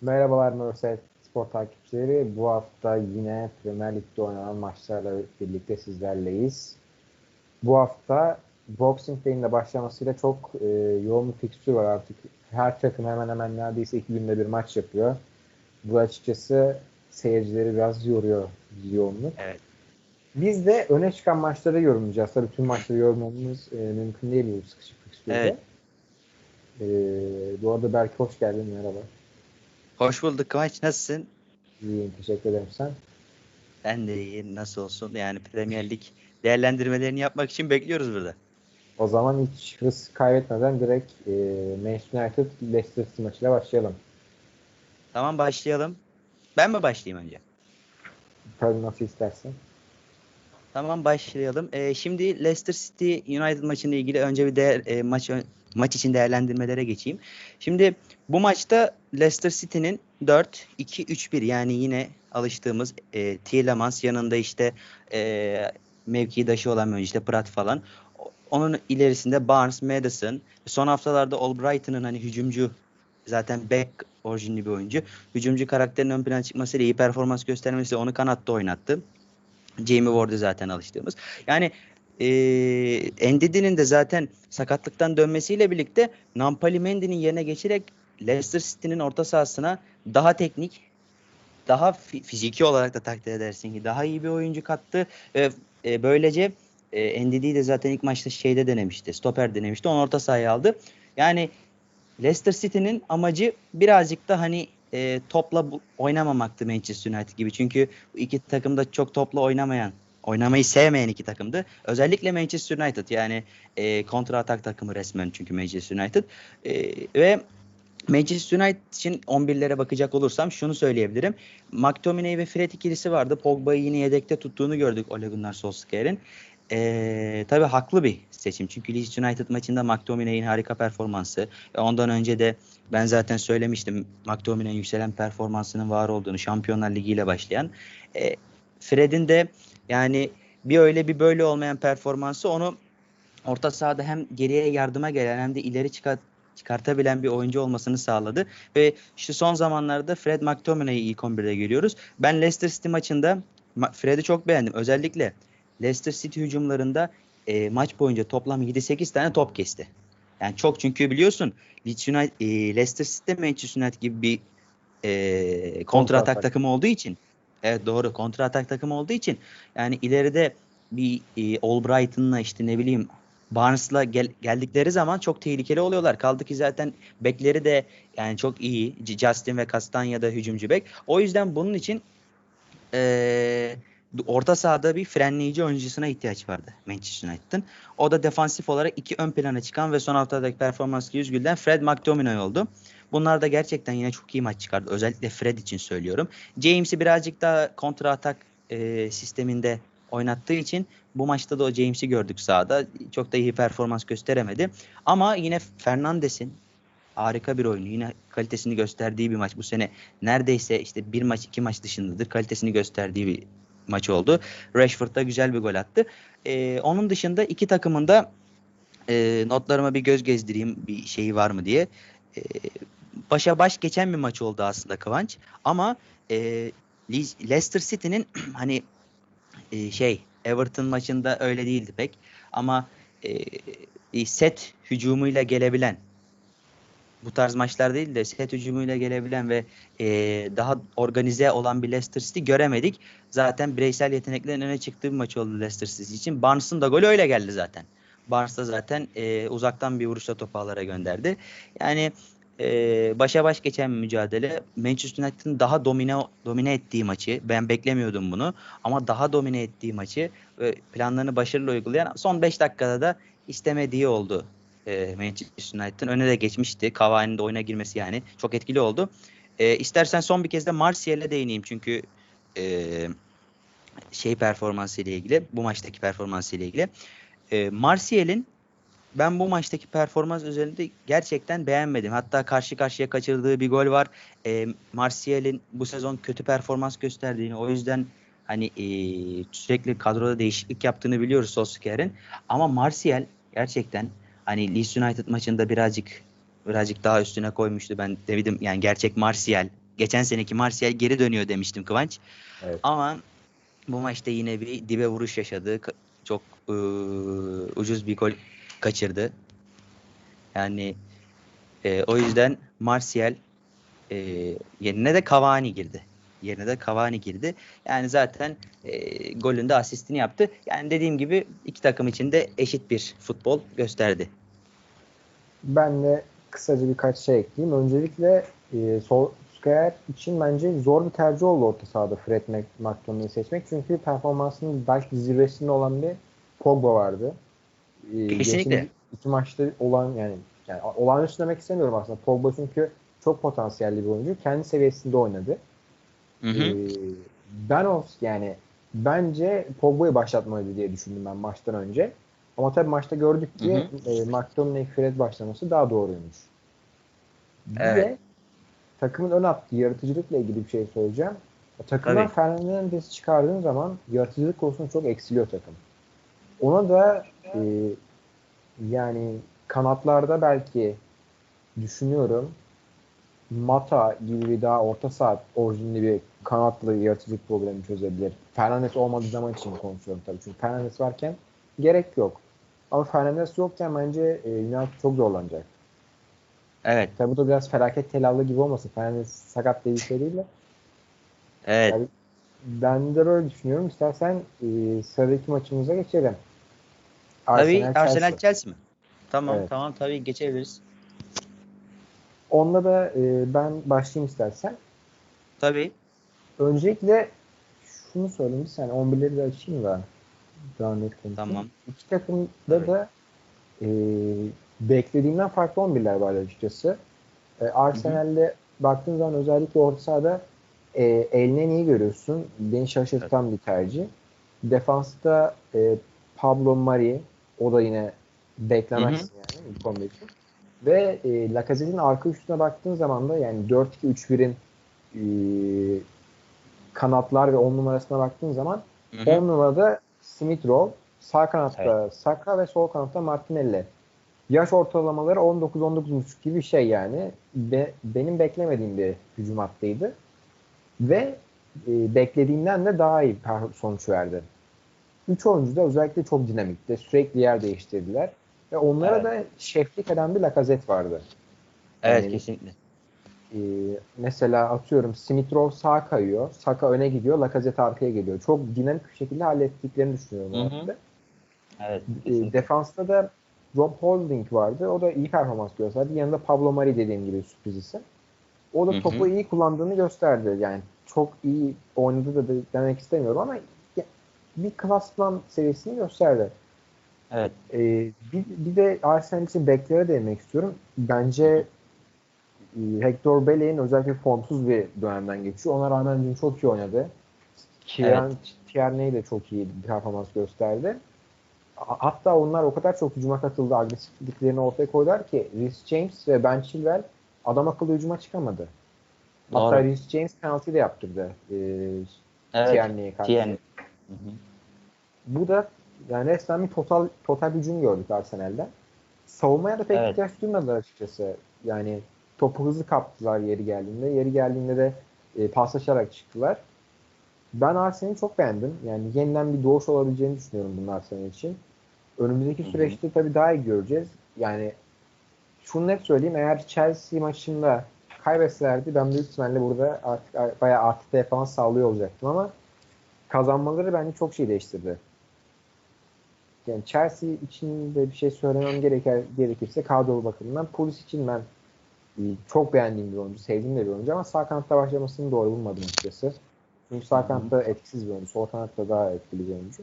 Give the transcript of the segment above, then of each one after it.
Merhabalar Merset Spor takipçileri. Bu hafta yine Premier Lig'de oynanan maçlarla birlikte sizlerleyiz. Bu hafta Boxing Day'in de başlamasıyla çok e, yoğun bir fikstür var artık. Her takım hemen hemen neredeyse iki günde bir maç yapıyor. Bu açıkçası seyircileri biraz yoruyor yoğunluk. Evet. Biz de öne çıkan maçları yorumlayacağız. Tabii tüm maçları yorumlamamız e, mümkün değil bu sıkışık fikstürde. Evet. E, bu arada Berk hoş geldin. Merhaba. Hoş bulduk Kıvanç. Nasılsın? İyiyim. Teşekkür ederim sen. Ben de iyiyim. Nasıl olsun? Yani Premier Lig değerlendirmelerini yapmak için bekliyoruz burada. O zaman hiç hız kaybetmeden direkt e, Manchester United Leicester City maçıyla başlayalım. Tamam başlayalım. Ben mi başlayayım önce? Tabii nasıl istersen. Tamam başlayalım. Ee, şimdi Leicester City United maçıyla ilgili önce bir değer, e, maç maç için değerlendirmelere geçeyim. Şimdi bu maçta Leicester City'nin 4-2-3-1 yani yine alıştığımız e, Tielemans yanında işte e, mevkidaşı olan oyuncu işte Prat falan. Onun ilerisinde Barnes, Madison. Son haftalarda Albrighton'ın hani hücumcu zaten back orijinli bir oyuncu. Hücumcu karakterinin ön plana çıkmasıyla iyi performans göstermesiyle onu kanatta oynattı. Jamie Ward'u zaten alıştığımız. Yani e, Ndidi'nin de zaten sakatlıktan dönmesiyle birlikte Nampali Mendy'nin yerine geçerek Leicester City'nin orta sahasına daha teknik, daha fiziki olarak da takdir edersin ki daha iyi bir oyuncu kattı ve e, böylece e, Ndidi'yi de zaten ilk maçta şeyde denemişti, stoper denemişti. Onu orta sahaya aldı. Yani Leicester City'nin amacı birazcık da hani e, topla oynamamaktı Manchester United gibi. Çünkü iki takım da çok topla oynamayan oynamayı sevmeyen iki takımdı. Özellikle Manchester United yani e, kontra atak takımı resmen çünkü Manchester United. E, ve Manchester United için 11'lere bakacak olursam şunu söyleyebilirim. McTominay ve Fred ikilisi vardı. Pogba'yı yine yedekte tuttuğunu gördük Ole Gunnar Solskjaer'in. Ee, tabii haklı bir seçim. Çünkü Leeds United maçında McTominay'in harika performansı. Ve ondan önce de ben zaten söylemiştim McTominay'in yükselen performansının var olduğunu Şampiyonlar Ligi ile başlayan. E, Fred'in de yani bir öyle bir böyle olmayan performansı onu orta sahada hem geriye yardıma gelen hem de ileri çıkart çıkartabilen bir oyuncu olmasını sağladı. Ve işte son zamanlarda Fred McTominay'ı ilk 11'de görüyoruz. Ben Leicester City maçında Fred'i çok beğendim. Özellikle Leicester City hücumlarında e, maç boyunca toplam 7-8 tane top kesti. Yani çok çünkü biliyorsun Leeds United, e, Leicester City Manchester United gibi bir e, kontra atak takımı olduğu için evet doğru kontra atak takımı olduğu için yani ileride bir e, Albright'ınla işte ne bileyim Barnes'la gel, geldikleri zaman çok tehlikeli oluyorlar. Kaldı ki zaten bekleri de yani çok iyi. Justin ve Castanya'da hücumcu bek. O yüzden bunun için eee orta sahada bir frenleyici oyuncusuna ihtiyaç vardı Manchester United'ın. O da defansif olarak iki ön plana çıkan ve son haftadaki performanslı yüz gülden Fred McTominay oldu. Bunlar da gerçekten yine çok iyi maç çıkardı. Özellikle Fred için söylüyorum. James'i birazcık daha kontra atak e, sisteminde oynattığı için bu maçta da o James'i gördük sahada. Çok da iyi performans gösteremedi. Ama yine Fernandes'in harika bir oyunu. Yine kalitesini gösterdiği bir maç. Bu sene neredeyse işte bir maç iki maç dışındadır. Kalitesini gösterdiği bir maç oldu. Rashford da güzel bir gol attı. Ee, onun dışında iki takımın da e, notlarıma bir göz gezdireyim bir şeyi var mı diye. E, başa baş geçen bir maç oldu aslında Kıvanç. Ama e, Leicester City'nin hani e, şey Everton maçında öyle değildi pek. Ama e, set hücumuyla gelebilen bu tarz maçlar değil de set hücumuyla gelebilen ve e, daha organize olan bir Leicester City göremedik. Zaten bireysel yeteneklerin öne çıktığı bir maç oldu Leicester City için. Barnes'ın da golü öyle geldi zaten. Barnes da zaten e, uzaktan bir vuruşla topu ağlara gönderdi. Yani e, başa baş geçen bir mücadele. Manchester United'ın daha domine domine ettiği maçı. Ben beklemiyordum bunu. Ama daha domine ettiği maçı ve planlarını başarılı uygulayan son 5 dakikada da istemediği oldu e, Manchester United'ın. Öne de geçmişti. Cavani'nin de oyuna girmesi yani. Çok etkili oldu. E, istersen son bir kez de Martial'e değineyim. Çünkü e, şey performansı ile ilgili. Bu maçtaki performansı ile ilgili. E, Martial'in ben bu maçtaki performans üzerinde gerçekten beğenmedim. Hatta karşı karşıya kaçırdığı bir gol var. E, Martial'in bu sezon kötü performans gösterdiğini o yüzden hani e, sürekli kadroda değişiklik yaptığını biliyoruz Solskjaer'in. Ama Martial gerçekten hani Leeds United maçında birazcık birazcık daha üstüne koymuştu. Ben dedim yani gerçek Martial geçen seneki Martial geri dönüyor demiştim Kıvanç. Evet. Ama bu maçta yine bir dibe vuruş yaşadı. Çok eee, ucuz bir gol kaçırdı. Yani eee, o yüzden Martial eee, yerine de Cavani girdi. Yerine de Cavani girdi. Yani zaten eee golün de asistini yaptı. Yani dediğim gibi iki takım için de eşit bir futbol gösterdi. Ben de kısaca birkaç şey ekleyeyim. Öncelikle e, Solskjaer için bence zor bir tercih oldu orta sahada Fred McTominay'i seçmek. Çünkü performansının belki zirvesinde olan bir Pogba vardı. E, Kesinlikle. geçen iki maçta olan yani, yani olağanüstü demek istemiyorum aslında. Pogba çünkü çok potansiyelli bir oyuncu. Kendi seviyesinde oynadı. Hı hı. Ee, ben olsun yani bence Pogba'yı başlatmalıydı diye düşündüm ben maçtan önce. Ama tabii maçta gördük ki Hı e, McTominay Fred başlaması daha doğruymuş. Bir Evet. de takımın ön attığı yaratıcılıkla ilgili bir şey söyleyeceğim. Takımdan Tabii. Fernandez'i çıkardığın zaman yaratıcılık konusunda çok eksiliyor takım. Ona da e, yani kanatlarda belki düşünüyorum Mata gibi bir daha orta saat orijinli bir kanatlı yaratıcılık problemi çözebilir. Fernandes olmadığı zaman için konuşuyorum tabii. Çünkü Fernandes varken gerek yok. Ama Fernandes yokken bence e, United çok zorlanacak. Evet. Tabii bu da biraz felaket telallı gibi olmasın. Fernandes sakat bir şey değil de. Evet. Yani ben de böyle düşünüyorum. İstersen e, sıradaki maçımıza geçelim. Tabii Arsenal, Arsenal Chelsea. Chelsea mi? Tamam Evet. tamam tabii geçebiliriz. Onda da e, ben başlayayım istersen. Tabii. Öncelikle şunu söyleyeyim bir saniye 11'leri de açayım da. Tamam. İki takımda Tabii. da e, beklediğimden farklı 11'ler var açıkçası. E, Arsenal'de baktığın zaman özellikle orta sahada e, eline iyi görüyorsun. Beni şaşırtan bir tercih. Defansta e, Pablo Mari o da yine beklemezsin yani ilk 11 için. Ve e, Lacazette'in arka üstüne baktığın zaman da yani 4-2-3-1'in e, kanatlar ve 10 numarasına baktığın zaman Hı hı. 10 numarada Smith Rowe, sağ kanatta Saka ve sol kanatta Martinelli. Yaş ortalamaları 19-19,5 gibi bir şey yani. Be, benim beklemediğim bir hücum hattıydı. Ve e, beklediğimden de daha iyi sonuç verdi. Üç oyuncu da özellikle çok dinamikti. Sürekli yer değiştirdiler. Ve onlara Evet. da şeflik eden bir Lacazette vardı. Evet Yani- kesinlikle. Ee, mesela atıyorum Smith Rowe sağa kayıyor. Saka öne gidiyor. Lacazette arkaya geliyor. Çok dinamik bir şekilde hallettiklerini düşünüyorum. Hı hı. Evet. Kesinlikle. defansta da Rob Holding vardı. O da iyi performans gösterdi. Yanında Pablo Mari dediğim gibi sürpriz isim. O da Hı hı. topu iyi kullandığını gösterdi. Yani çok iyi oynadı da de- demek istemiyorum ama bir klasman seviyesini gösterdi. Evet. Ee, bir, bir de Arsenal için beklere değinmek istiyorum. Bence e, Hector Bellerin özellikle formsuz bir dönemden geçiyor. Ona rağmen dün çok iyi oynadı. Kieran Tierney de çok iyi bir performans gösterdi. Ha- Hatta onlar o kadar çok hücuma katıldı, agresifliklerini ortaya koydular ki Rhys James ve Ben Chilwell adam akıllı hücuma çıkamadı. Hatta Doğru. Rhys James penaltı da yaptırdı e, Evet. Tierney'e karşı. Tierney. Hı hı. Bu da yani resmen bir total total hücum gördük Arsenal'den. Savunmaya da pek Evet. ihtiyaç duymadılar açıkçası. Yani topu hızlı kaptılar yeri geldiğinde. Yeri geldiğinde de e, paslaşarak çıktılar. Ben Arsenal'i çok beğendim. Yani yeniden bir doğuş olabileceğini düşünüyorum bunun Arsenal için. Önümüzdeki Hı hı. süreçte tabii daha iyi göreceğiz. Yani şunu net söyleyeyim. Eğer Chelsea maçında kaybetselerdi ben büyük ihtimalle burada artık bayağı artı defans sağlıyor olacaktım ama kazanmaları bence çok şey değiştirdi. Yani Chelsea için de bir şey söylemem gereker, gerekirse kadro bakımından polis için ben e, çok beğendiğim bir oyuncu, sevdiğim de bir oyuncu ama sağ kanatta başlamasını doğru bulmadım açıkçası. Çünkü sağ kanatta etkisiz bir oyuncu, sol kanatta daha etkili bir oyuncu.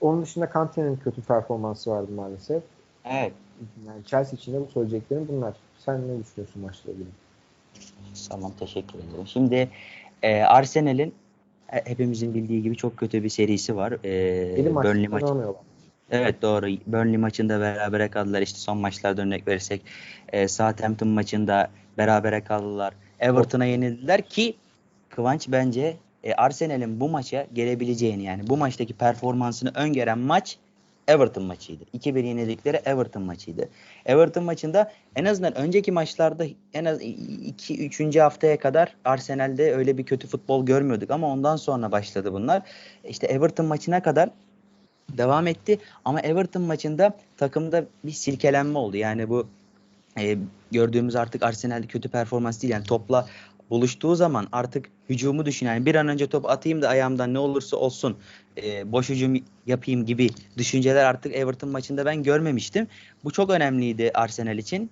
Onun dışında Kante'nin kötü performansı vardı maalesef. Evet. Yani Chelsea için de bu söyleyeceklerim bunlar. Sen ne düşünüyorsun maçla ilgili? Tamam teşekkür ederim. Şimdi e, Arsenal'in e, hepimizin bildiği gibi çok kötü bir serisi var. E, Burnley maçı. Evet doğru. Burnley maçında berabere kaldılar. İşte son maçlarda örnek verirsek e, Southampton maçında berabere kaldılar. Everton'a yenildiler ki Kıvanç bence e, Arsenal'in bu maça gelebileceğini yani bu maçtaki performansını öngören maç Everton maçıydı. 2-1 yenildikleri Everton maçıydı. Everton maçında en azından önceki maçlarda en az 2 3. haftaya kadar Arsenal'de öyle bir kötü futbol görmüyorduk ama ondan sonra başladı bunlar. İşte Everton maçına kadar devam etti ama Everton maçında takımda bir silkelenme oldu. Yani bu e, gördüğümüz artık Arsenal'de kötü performans değil. Yani topla buluştuğu zaman artık hücumu düşün. Yani bir an önce top atayım da ayağımdan ne olursa olsun e, boş hücum yapayım gibi düşünceler artık Everton maçında ben görmemiştim. Bu çok önemliydi Arsenal için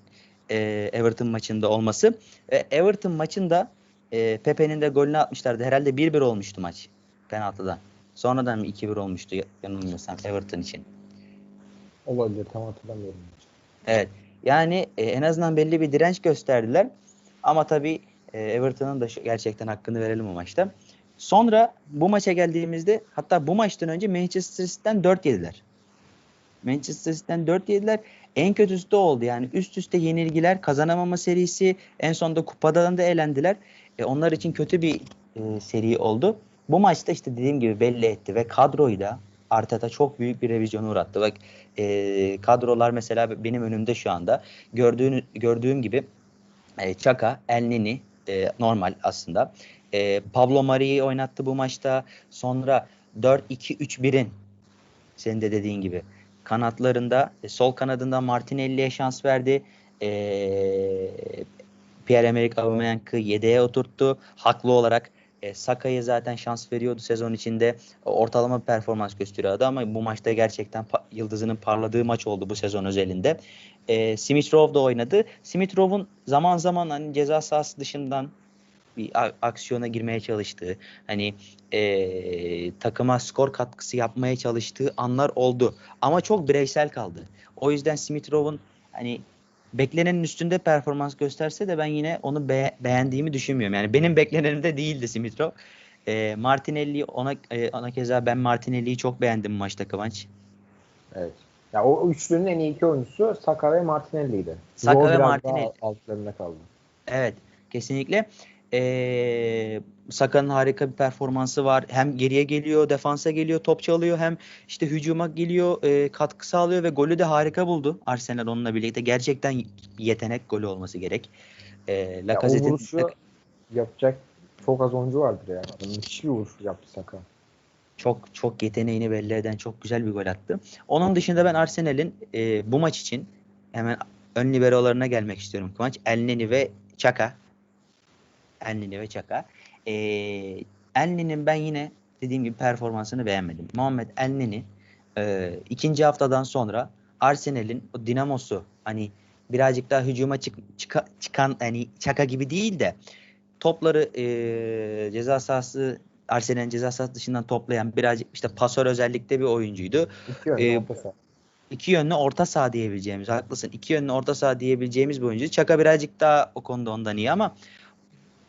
e, Everton maçında olması. E, Everton maçında e, Pepe'nin de golünü atmışlardı. Herhalde 1-1 olmuştu maç penaltıdan. Sonradan mı 2-1 olmuştu yanılmıyorsam Everton için. Olabilir tam hatırlamıyorum. Evet. Yani e, en azından belli bir direnç gösterdiler. Ama tabii e, Everton'ın da gerçekten hakkını verelim o maçta. Sonra bu maça geldiğimizde hatta bu maçtan önce Manchester City'den 4 yediler. Manchester City'den 4 yediler. En kötüsü de oldu. Yani üst üste yenilgiler, kazanamama serisi, en sonunda kupadan da elendiler. E, onlar için kötü bir e, seri oldu. Bu maçta işte dediğim gibi belli etti ve kadroyu da Arteta çok büyük bir revizyona uğrattı. Bak e, kadrolar mesela benim önümde şu anda. Gördüğün, gördüğüm gibi e, Chaka, Elneni e, normal aslında. E, Pablo Mari'yi oynattı bu maçta. Sonra 4-2-3-1'in senin de dediğin gibi kanatlarında e, sol kanadında Martinelli'ye şans verdi. E, Pierre-Emerick Aubameyang'ı yedeğe oturttu. Haklı olarak e, Saka'ya zaten şans veriyordu sezon içinde. Ortalama bir performans gösteriyordu ama bu maçta gerçekten pa- yıldızının parladığı maç oldu bu sezon özelinde. E, Smith Rowe da oynadı. Smith Rowe'un zaman zaman hani ceza sahası dışından bir aksiyona girmeye çalıştığı, hani e, takıma skor katkısı yapmaya çalıştığı anlar oldu. Ama çok bireysel kaldı. O yüzden Smith Rowe'un hani beklenenin üstünde performans gösterse de ben yine onu be- beğendiğimi düşünmüyorum. Yani benim beklenenimde değildi Smith Rowe. E, Martinelli ona e, ona keza ben Martinelli'yi çok beğendim maçta Kıvanç. Evet. Ya o üçlünün en iyi iki oyuncusu Saka ve Martinelli'ydi. Saka ve Martinelli. altlarında kaldı. Evet. Kesinlikle. Ee, Saka'nın harika bir performansı var. Hem geriye geliyor, defansa geliyor, top çalıyor. Hem işte hücuma geliyor, e, katkı sağlıyor ve golü de harika buldu Arsenal onunla birlikte. Gerçekten yetenek golü olması gerek. E, Lacazette'in... Ya vuruşu yapacak çok az oyuncu vardır yani. Adam müthiş bir vuruş yaptı Saka. Çok çok yeteneğini belli eden çok güzel bir gol attı. Onun dışında ben Arsenal'in e, bu maç için hemen ön liberolarına gelmek istiyorum Kıvanç. Elneni ve Çaka Enlini ve Çaka. E, Enlini'nin ben yine dediğim gibi performansını beğenmedim. Muhammed Enlini e, ikinci haftadan sonra Arsenal'in o dinamosu hani birazcık daha hücuma çık, çıka, çıkan hani Çaka gibi değil de topları e, ceza sahası Arsenal'in ceza sahası dışından toplayan birazcık işte pasör özellikle bir oyuncuydu. İki yönlü ee, orta saha. İki yönlü orta saha diyebileceğimiz haklısın. İki yönlü orta saha diyebileceğimiz bir oyuncu. Çaka birazcık daha o konuda ondan iyi ama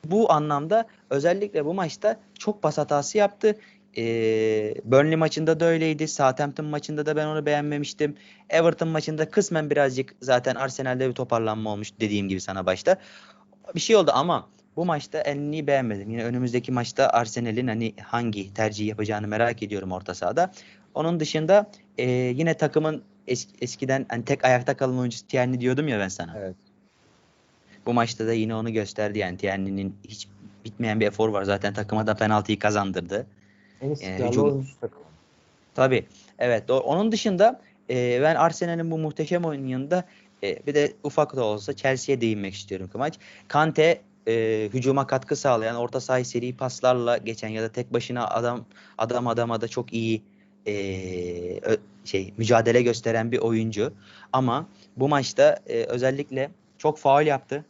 bu anlamda özellikle bu maçta çok pas hatası yaptı. Ee, Burnley maçında da öyleydi. Southampton maçında da ben onu beğenmemiştim. Everton maçında kısmen birazcık zaten Arsenal'de bir toparlanma olmuş dediğim gibi sana başta. Bir şey oldu ama bu maçta Enni'yi beğenmedim. Yine önümüzdeki maçta Arsenal'in hani hangi tercih yapacağını merak ediyorum orta sahada. Onun dışında e, yine takımın es, eskiden hani tek ayakta kalan oyuncusu Tierney diyordum ya ben sana. Evet. Bu maçta da yine onu gösterdi yani Tierney'nin hiç bitmeyen bir efor var. Zaten takıma da penaltıyı kazandırdı. En istikrarlı ee, hücum... Tabii. Evet. Onun dışında e, ben Arsenal'in bu muhteşem oyunun yanında e, bir de ufak da olsa Chelsea'ye değinmek istiyorum Kımaç. Kante e, hücuma katkı sağlayan orta sahayı seri paslarla geçen ya da tek başına adam adam adama da çok iyi e, şey mücadele gösteren bir oyuncu. Ama bu maçta e, özellikle çok faul yaptı.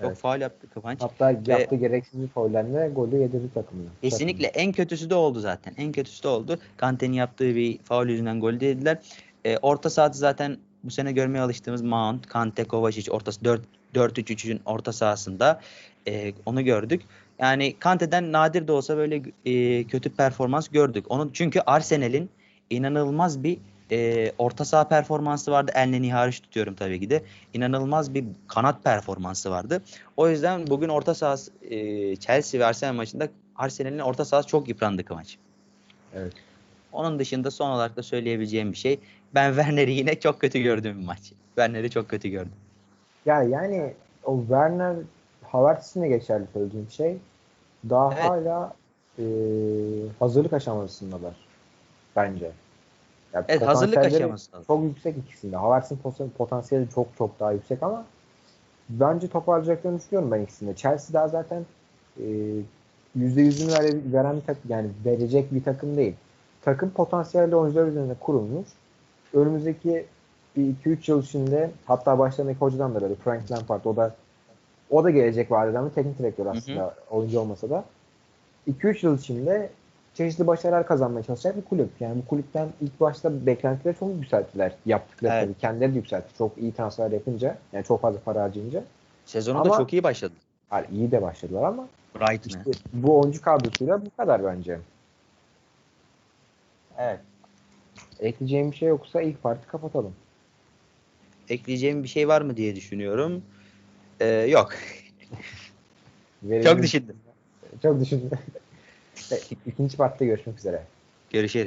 Çok evet. faul yaptı Kıvanç. Hatta yaptığı gereksiz bir faullerle golü yedirdi takımına. Kesinlikle takımına. en kötüsü de oldu zaten. En kötüsü de oldu. Kante'nin yaptığı bir faul yüzünden gol dediler. E, orta sahada zaten bu sene görmeye alıştığımız Mount, Kante, Kovacic ortası 4-3-3'ün orta sahasında e, onu gördük. Yani Kante'den nadir de olsa böyle e, kötü performans gördük. Onun çünkü Arsenal'in inanılmaz bir e, orta saha performansı vardı. Elneni hariç tutuyorum tabii ki de. İnanılmaz bir kanat performansı vardı. O yüzden bugün orta saha e, Chelsea ve Arsenal maçında Arsenal'in orta sahası çok yıprandı maç. Evet. Onun dışında son olarak da söyleyebileceğim bir şey. Ben Werner'i yine çok kötü gördüm bir maç. Werner'i çok kötü gördüm. Ya yani o Werner Havertz için de geçerli söylediğim şey. Daha Evet. hala e, hazırlık aşamasındalar bence. Ya Evet hazırlık aşamasında. Çok yüksek ikisinde. Havertz'in potansiyeli çok çok daha yüksek ama bence toparlayacaklarını düşünüyorum ben ikisinde. Chelsea daha zaten e, %100'ünü vere, veren bir takım yani verecek bir takım değil. Takım potansiyelli oyuncular üzerine kurulmuş. Önümüzdeki bir 2-3 yıl içinde hatta başlarındaki hocadan da böyle Frank Lampard o da o da gelecek vadeden bir teknik direktör aslında oyuncu olmasa da 2-3 yıl içinde çeşitli başarılar kazanmaya çalışacak bir kulüp. Yani bu kulüpten ilk başta beklentileri çok yükselttiler. Yaptıkları Evet. tabii. Kendileri de yükseltti. Çok iyi transfer yapınca. Yani çok fazla para harcayınca. Sezonu Ama- da çok iyi başladı. Yani iyi de başladılar ama Brighton'e. işte bu oyuncu kadrosuyla bu kadar bence. Evet. Ekleyeceğim bir şey yoksa ilk parti kapatalım. Ekleyeceğim bir şey var mı diye düşünüyorum. Ee, yok. Verelim- Çok düşündüm. Çok düşündüm. İkinci partta görüşmek üzere. Görüşelim.